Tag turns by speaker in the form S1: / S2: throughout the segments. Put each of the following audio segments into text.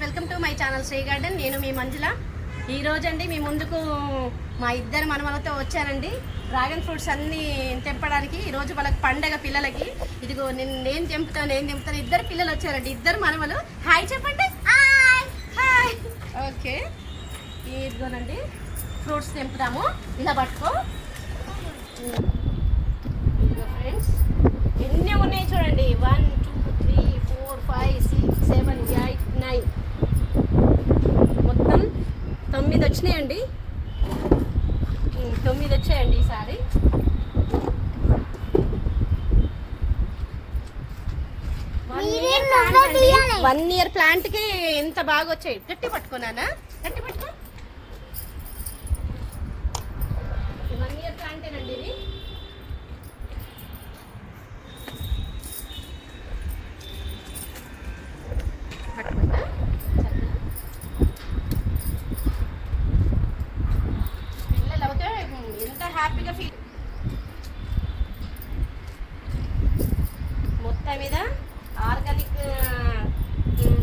S1: Welcome to my channel Sri garden. నేను మీ మంజుల. ఈరోజు అండి మీ ముందుకు మా ఇద్దరు మనమలతో వచ్చానండి డ్రాగన్ ఫ్రూట్స్ అన్నీ తెంపడానికి ఈరోజు వాళ్ళకి పండగ పిల్లలకి. ఇదిగో నేను నేను తెంపుతాను నేను తెంపుతాను ఇద్దరు పిల్లలు వచ్చారండి. ఇద్దరు మనమలు హాయ్ చెప్పండి. హాయ్. ఓకే. ఇదిగోనండి. ఫ్రూట్స్ తెంపుతాము ఇలా పట్టుకో. ఇదిగో ఫ్రెండ్స్ ఎన్ని ఉన్నాయి చూడండి. వన్ తొమ్మిది వచ్చినాయండి? తొమ్మిది వచ్చాయండి ఈసారి. వన్ ఇయర్ ప్లాంట్కి ఎంత బాగా వచ్చాయి? గట్టి పట్టుకున్నానా? గట్టి పట్టుకో వన్ ఇయర్ ప్లాంటేనండి ఇది పట్టుకున్నా చక్కగా. పిల్లలు అయితే ఎంత హ్యాపీగా ఫీల్ మీద. ఆర్గానిక్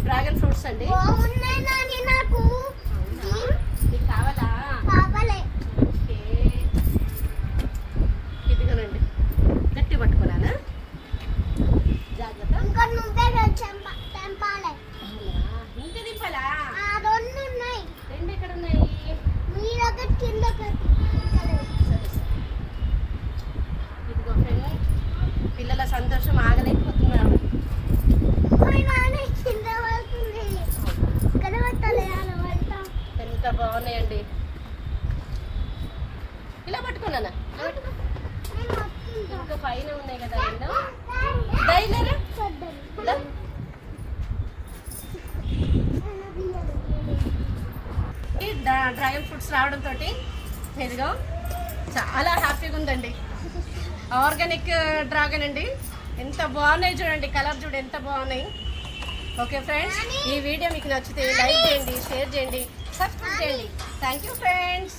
S1: డ్రాగన్ ఫ్రూట్స్ అండి. కావాలా? ఇదిగోనండి గట్టి జాగ్రత్త.
S2: ఇంకా నువ్వే చెంప తెంపాలి.
S1: అవునా? ఇంక దింపాలా?
S2: ఆ రెండు ఉన్నాయి.
S1: రెండు ఎక్కడ ఉన్నాయి?
S2: మీరు ఒకటి కింద
S1: ఇదిగో ఫ్రెండ్ పిల్లల సంతోషం ఆగలేకపోతున్నారు ఎంత బాగున్నాయండి. ఇలా పట్టుకున్నానా. ఇంకా పైన ఉన్నాయి కదా రెండు. డ్రై డ్రాగన్ ఫ్రూట్స్ రావడంతో ఇదిగో చాలా హ్యాపీగా ఉందండి. ఆర్గానిక్ డ్రాగన్ అండి. ఎంత బాగున్నాయి చూడండి కలర్ చూడు ఎంత బాగున్నాయి. ఓకే ఫ్రెండ్స్ ఈ వీడియో మీకు నచ్చితే లైక్ చేయండి షేర్ చేయండి. సబ్స్క్రైబ్ చేయండి థ్యాంక్ యూ ఫ్రెండ్స్